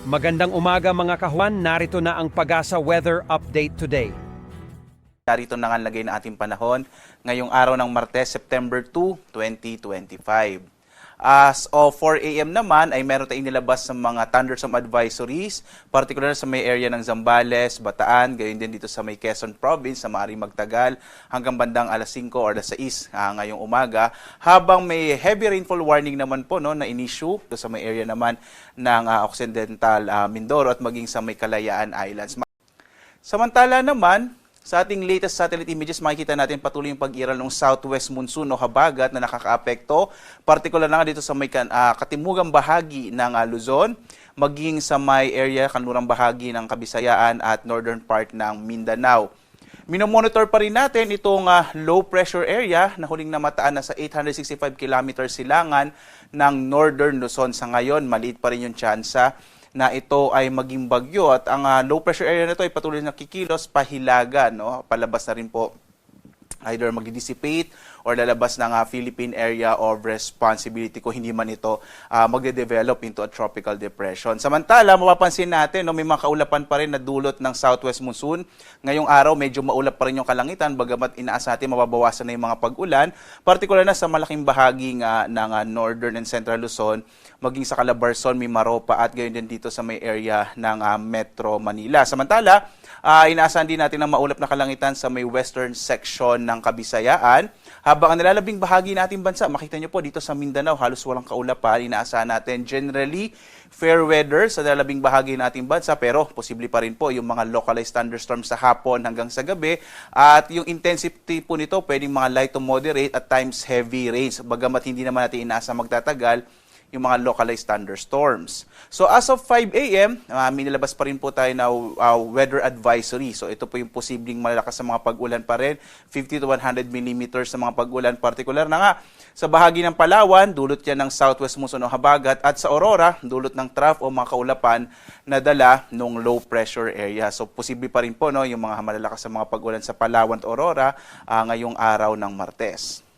Magandang umaga mga kahuan, narito na ang Pagasa Weather Update today. Narito na nga lagay ng ating panahon ngayong araw ng Martes, September 2, 2025. As of 4 a.m. naman ay meron tayong nilabas sa mga thunderstorm advisories, particular sa may area ng Zambales, Bataan, gayon din dito sa may Quezon Province, sa maaaring magtagal hanggang bandang alas 5 or alas 6 ah, ngayong umaga. Habang may heavy rainfall warning naman po no, na in-issue sa may area naman ng ah, Occidental ah, Mindoro at maging sa may Kalayaan Islands. Samantala naman, sa ating latest satellite images, makikita natin patuloy yung pag-iral ng southwest monsoon o habagat na nakakaapekto, particular na nga dito sa may ah, katimugang bahagi ng ah, Luzon, maging sa may area, kanlurang bahagi ng Kabisayaan at northern part ng Mindanao. Minomonitor pa rin natin itong ah, low pressure area na huling namataan na sa 865 km silangan ng northern Luzon. Sa ngayon, maliit pa rin yung tsansa na ito ay maging bagyo at ang ah, low pressure area na ito ay patuloy na kikilos pahilaga no? Palabas na rin po either mag-dissipate or lalabas ng ah, Philippine Area of Responsibility kung hindi man ito ah, magde-develop into a tropical depression. Samantala, mapapansin natin, no, may mga kaulapan pa rin na dulot ng southwest monsoon. Ngayong araw, medyo maulap pa rin yung kalangitan, bagamat inaasa natin mababawasan na yung mga pag-ulan, particular na sa malaking bahagi nga ng ah, northern and central Luzon, maging sa Calabarzon, Mimaropa at gayon din dito sa may area ng ah, Metro Manila. Samantala, Ah, inaasahan din natin ang maulap na kalangitan sa may western section ng Kabisayaan. Habang ang nilalabing bahagi nating bansa, makita nyo po dito sa Mindanao, halos walang kaulapan. Inaasahan natin generally fair weather sa nilalabing bahagi nating bansa, pero posible pa rin po yung mga localized thunderstorms sa hapon hanggang sa gabi. At yung intensity po nito, pwedeng mga light to moderate at times heavy rains. Bagamat hindi naman natin inaasa magtatagal, yung mga localized thunderstorms. So as of 5 a.m., uh, minilabas pa rin po tayo na uh, weather advisory. So ito po yung posibleng malalakas sa mga pag-ulan pa rin, 50 to 100 millimeters sa mga pag-ulan. Particular na nga sa bahagi ng Palawan, dulot yan ng southwest muson o habagat at sa Aurora, dulot ng trough o mga kaulapan na dala ng low pressure area. So posible pa rin po no, yung mga malalakas sa mga pag-ulan sa Palawan at Aurora uh, ngayong araw ng Martes.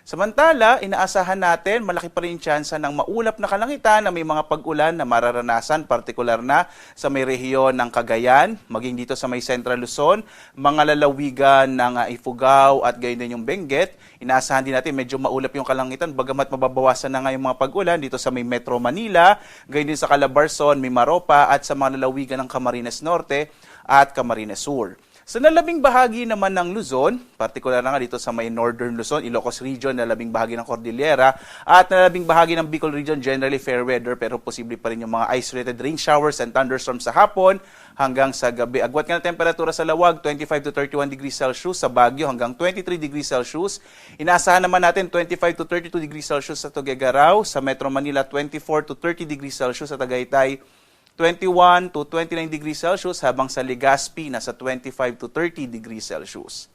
Samantala, inaasahan natin malaki pa rin tsansa ng maulap na kalangitan na may mga pag-ulan na mararanasan, partikular na sa may rehiyon ng Cagayan, maging dito sa may Central Luzon, mga lalawigan ng uh, Ifugao at gayon din yung Benguet. Inaasahan din natin medyo maulap yung kalangitan, bagamat mababawasan na nga yung mga pag-ulan dito sa may Metro Manila, gayon din sa Calabarzon, Mimaropa at sa mga lalawigan ng Camarines Norte at Camarines Sur. Sa nalabing bahagi naman ng Luzon, partikular na nga dito sa may Northern Luzon, Ilocos Region, nalabing bahagi ng Cordillera, at nalabing bahagi ng Bicol Region, generally fair weather, pero posible pa rin yung mga isolated rain showers and thunderstorms sa hapon hanggang sa gabi. Agwat nga ng temperatura sa Lawag, 25 to 31 degrees Celsius, sa Baguio hanggang 23 degrees Celsius. Inaasahan naman natin 25 to 32 degrees Celsius sa Tuguegarao, sa Metro Manila 24 to 30 degrees Celsius sa Tagaytay, 21 to 29 degrees Celsius habang sa Legazpi nasa 25 to 30 degrees Celsius.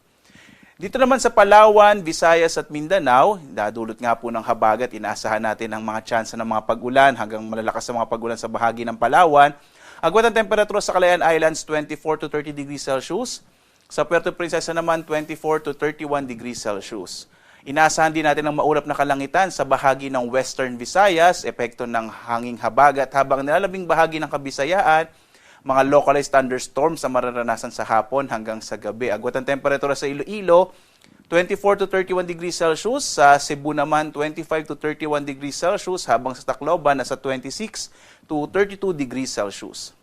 Dito naman sa Palawan, Visayas at Mindanao, dadulot nga po ng habagat, inaasahan natin ang mga tsansa ng mga pag-ulan hanggang malalakas sa mga pag-ulan sa bahagi ng Palawan. Agwat ang temperatura sa Calayan Islands, 24 to 30 degrees Celsius. Sa Puerto Princesa naman, 24 to 31 degrees Celsius. Inaasahan din natin ang maulap na kalangitan sa bahagi ng Western Visayas, epekto ng hanging habagat habang nilalabing bahagi ng Kabisayaan, mga localized thunderstorms ang mararanasan sa hapon hanggang sa gabi. Agwat ang temperatura sa Iloilo, 24 to 31 degrees Celsius. Sa Cebu naman, 25 to 31 degrees Celsius habang sa Tacloban nasa 26 to 32 degrees Celsius.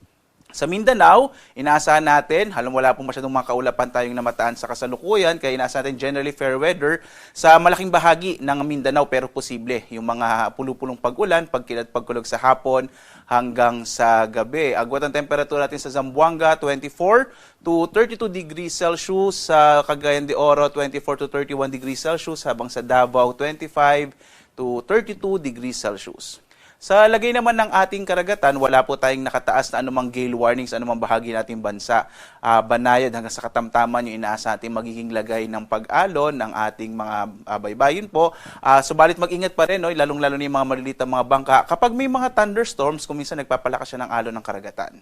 Sa Mindanao, inaasahan natin, halang wala pong masyadong mga kaulapan tayong namataan sa kasalukuyan, kaya inaasahan natin generally fair weather sa malaking bahagi ng Mindanao, pero posible yung mga pulupulong pag-ulan, pagkilat pagkulog sa hapon hanggang sa gabi. Agwat ang temperatura natin sa Zamboanga, 24 to 32 degrees Celsius, sa Cagayan de Oro, 24 to 31 degrees Celsius, habang sa Davao, 25 to 32 degrees Celsius. Sa lagay naman ng ating karagatan, wala po tayong nakataas na anumang gale warnings, anumang bahagi nating bansa. Uh, banayad hanggang sa katamtaman yung inaasa natin magiging lagay ng pag-alon ng ating mga uh, baybayin po. Uh, subalit mag-ingat pa rin, no? lalong-lalo na yung mga maliliit na mga bangka. Kapag may mga thunderstorms, kung minsan nagpapalakas siya ng alon ng karagatan.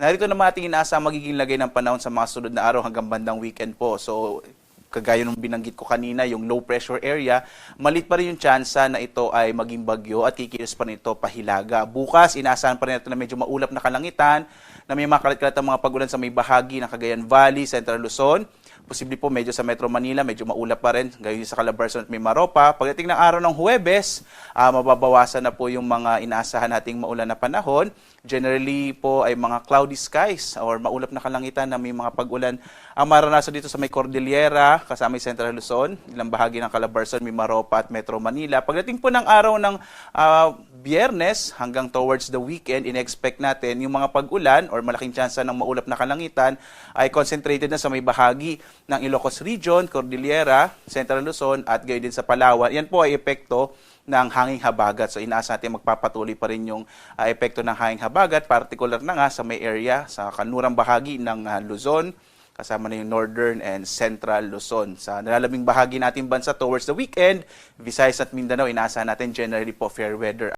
Narito naman ating inaasa magiging lagay ng panahon sa mga sunod na araw hanggang bandang weekend po. So, kagaya ng binanggit ko kanina, yung low pressure area, malit pa rin yung tsansa na ito ay maging bagyo at kikilos pa rin ito pahilaga. Bukas, inaasahan pa rin natin na medyo maulap na kalangitan, na may mga kalat-kalat mga pagulan sa may bahagi ng Cagayan Valley, Central Luzon. Posible po medyo sa Metro Manila, medyo maulap pa rin, gayon sa Calabarzon at may Maropa. Pagdating ng araw ng Huwebes, ah, mababawasan na po yung mga inaasahan nating maulan na panahon. Generally po ay mga cloudy skies or maulap na kalangitan na may mga pag-ulan ang maranasan dito sa may Cordillera, kasama yung Central Luzon, ilang bahagi ng Calabarzon, may Maropa at Metro Manila. Pagdating po ng araw ng ah, Biyernes hanggang towards the weekend, in-expect natin yung mga pag-ulan or malaking tsansa ng maulap na kalangitan ay concentrated na sa may bahagi ng Ilocos Region, Cordillera, Central Luzon at gayon din sa Palawan. Yan po ay epekto ng hanging habagat. So inaasa natin magpapatuloy pa rin yung ah, epekto ng hanging habagat, particular na nga sa may area, sa kanurang bahagi ng ah, Luzon, kasama na yung Northern and Central Luzon. Sa nalalabing bahagi nating bansa towards the weekend, Visayas at Mindanao, inaasahan natin generally po fair weather